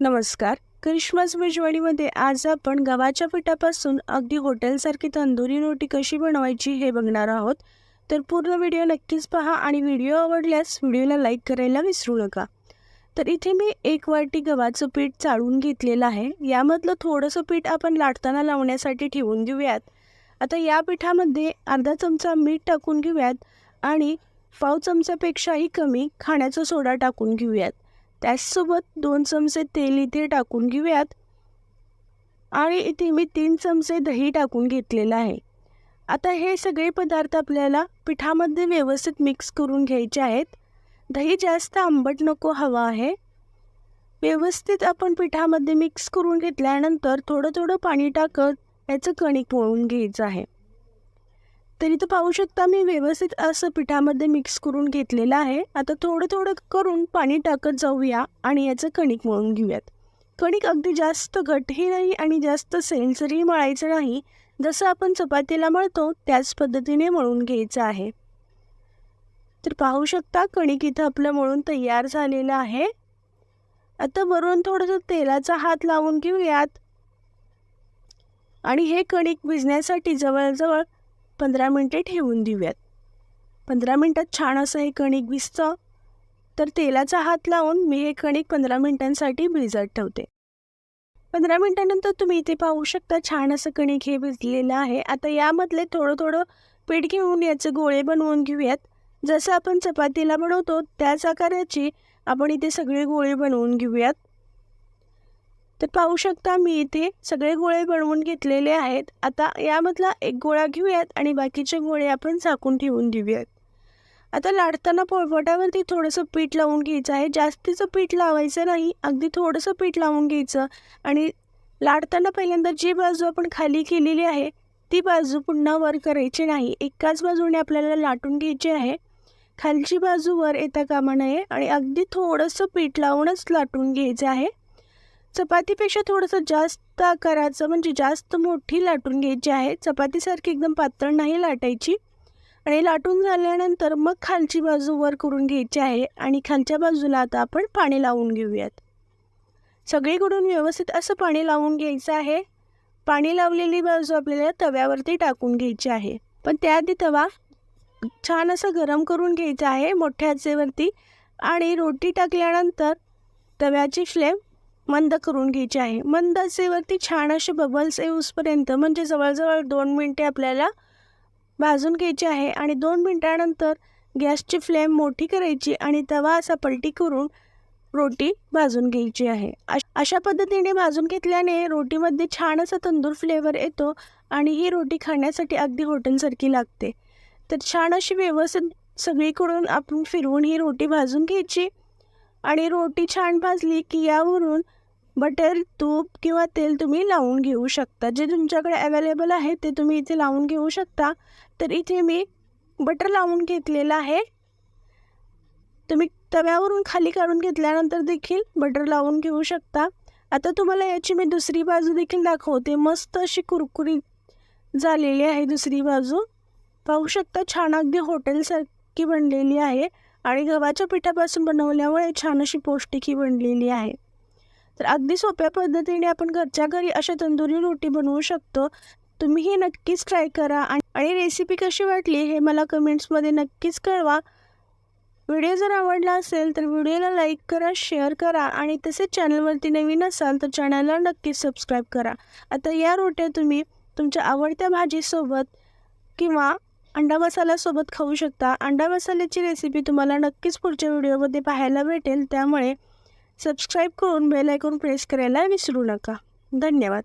नमस्कार. करिश्मास विजवणीमध्ये आज आपण गव्हाच्या पिठापासून अगदी हॉटेलसारखी तंदुरी रोटी कशी बनवायची हे बघणार आहोत. तर पूर्ण व्हिडिओ नक्कीच पहा आणि व्हिडिओ आवडल्यास व्हिडिओला लाईक करायला विसरू नका. तर इथे मी एक वाटी गव्हाचं पीठ चाळून घेतलेलं आहे. यामधलं थोडंसं पीठ आपण लाटताना लावण्यासाठी ठेवून घेऊयात आता या पिठामध्ये अर्धा चमचा मीठ टाकून घेऊयात आणि पाव चमचापेक्षाही कमी खाण्याचा सोडा टाकून घेऊयात. त्याचसोबत दोन चमचे तेल इथे टाकून घेऊयात. आणि इथे मी तीन चमचे दही टाकून घेतलेलं आहे. आता हे सगळे पदार्थ आपल्याला पिठामध्ये व्यवस्थित मिक्स करून घ्यायचे आहेत. दही जास्त आंबट नको हवा आहे. व्यवस्थित आपण पिठामध्ये मिक्स करून घेतल्यानंतर थोडं थोडं पाणी टाकत याचं कणिक मळून घ्यायचं आहे. तर तो पाहू शकता मी व्यवस्थित असं पिठामध्ये मिक्स करून घेतलेलं आहे. आता थोडं थोडं करून पाणी टाकत जाऊया आणि याचं कणिक मळून घेऊयात. कणिक अगदी जास्त घटही नाही आणि जास्त सेंसरही मळायचं नाही. जसं आपण चपातीला मळतो त्याच पद्धतीने मळून घ्यायचं आहे. तर पाहू शकता कणिक इथं आपलं मळून तयार झालेलं आहे. आता वरून थोडंसं तेलाचा हात लावून घेऊयात. आणि हे कणिक भिजण्यासाठी जवळजवळ पंधरा मिनटे ठेवून देऊयात. पंधरा मिनटात छान असं हे कणिक भिजतं तर तेलाचा हात लावून मी हे कणिक पंधरा मिनटांसाठी भिजत ठेवते. पंधरा मिनटानंतर तुम्ही इथे पाहू शकता छान असं कणिक हे भिजलेलं आहे. आता यामधले थोडं थोडं पीठ घेऊन याचे गोळे बनवून घेऊयात. जसं आपण चपातीला बनवतो त्याच आकाराची आपण इथे सगळे गोळे बनवून घेऊयात. तर पाहू शकता मी इथे सगळे गोळे बनवून घेतलेले आहेत. आता यामधला एक गोळा घेऊयात आणि बाकीचे गोळे आपण झाकून ठेवून देऊयात. आता लाटताना पोळपाटावरती थोडंसं पीठ लावून घ्यायचं आहे. जास्तीचं पीठ लावायचं नाही अगदी थोडंसं पीठ लावून घ्यायचं आणि लाटताना पहिल्यांदा जी बाजू आपण खाली केलेली आहे ती बाजू पुन्हा वर करायची नाही. एकाच बाजूने आपल्याला लाटून घ्यायची आहे. खालची बाजू वर येता कामा नये आणि अगदी थोडंसं पीठ लावूनच लाटून घ्यायचं आहे. चपातीपेक्षा थोडंसं जास्त आकाराचं म्हणजे जास्त मोठी लाटून घ्यायची आहे. चपातीसारखी एकदम पातळ नाही लाटायची. आणि लाटून झाल्यानंतर मग खालची बाजू वर करून घ्यायची आहे आणि खालच्या बाजूला आता आपण पाणी लावून घेऊयात. सगळीकडून व्यवस्थित असं पाणी लावून घ्यायचं आहे. पाणी लावलेली बाजू आपल्याला तव्यावरती टाकून घ्यायची आहे. पण त्याआधी तवा छान असं गरम करून घ्यायचा आहे मोठ्या आचेवरती. आणि रोटी टाकल्यानंतर तव्याची फ्लेम मंद करून घ्यायची आहे. मंद असेवरती छान असे बबल्स येऊसपर्यंत म्हणजे जवळजवळ दोन मिनटे आपल्याला भाजून घ्यायची आहे आणि दोन मिनटानंतर गॅसची फ्लेम मोठी करायची आणि तवा असा पलटी करून रोटी भाजून घ्यायची आहे. अशा पद्धतीने भाजून घेतल्याने रोटीमध्ये छान असा तंदूर फ्लेवर येतो आणि ही रोटी खाण्यासाठी अगदी हॉटेलसारखी लागते. तर छान अशी व्यवस्थित सगळीकडून आपण फिरवून ही रोटी भाजून घ्यायची आणि रोटी छान भाजली की यावरून बटर तूप किंवा तेल तुम्ही लावून घेऊ शकता. जे तुमच्याकडे अवेलेबल आहे ते तुम्ही इथे लावून घेऊ शकता. तर इथे मी बटर लावून घेतलेलं आहे. तुम्ही तव्यावरून खाली काढून घेतल्यानंतर देखील बटर लावून घेऊ शकता. आता तुम्हाला याची मी दुसरी बाजू देखील दाखवते. मस्त अशी कुरकुरीत झालेली आहे दुसरी बाजू. पाहू शकता छान अगदी हॉटेलसारखी बनलेली आहे. आणि गव्हाच्या पिठापासून बनवल्यामुळे छान अशी पौष्टिकही बनलेली आहे. तर अगदी सोप्या पद्धतीने आपण घरच्या घरी अशा तंदुरी रोटी बनवू शकतो. तुम्हीही नक्कीच ट्राय करा आणि रेसिपी कशी वाटली हे मला कमेंट्समध्ये नक्कीच कळवा. व्हिडिओ जर आवडला असेल तर व्हिडिओला लाईक करा शेअर करा आणि तसेच चॅनलवरती नवीन असाल तर चॅनलला नक्कीच सबस्क्राईब करा. आता या रोट्या तुम्ही तुमच्या आवडत्या भाजीसोबत किंवा अंडा मसाल्यासोबत खाऊ शकता. अंडा मसाल्याची रेसिपी तुम्हाला नक्कीच पुढच्या व्हिडिओमध्ये पाहायला भेटेल. त्यामुळे सबस्क्राईब करून बेल आयकॉन प्रेस करायला विसरू नका. धन्यवाद.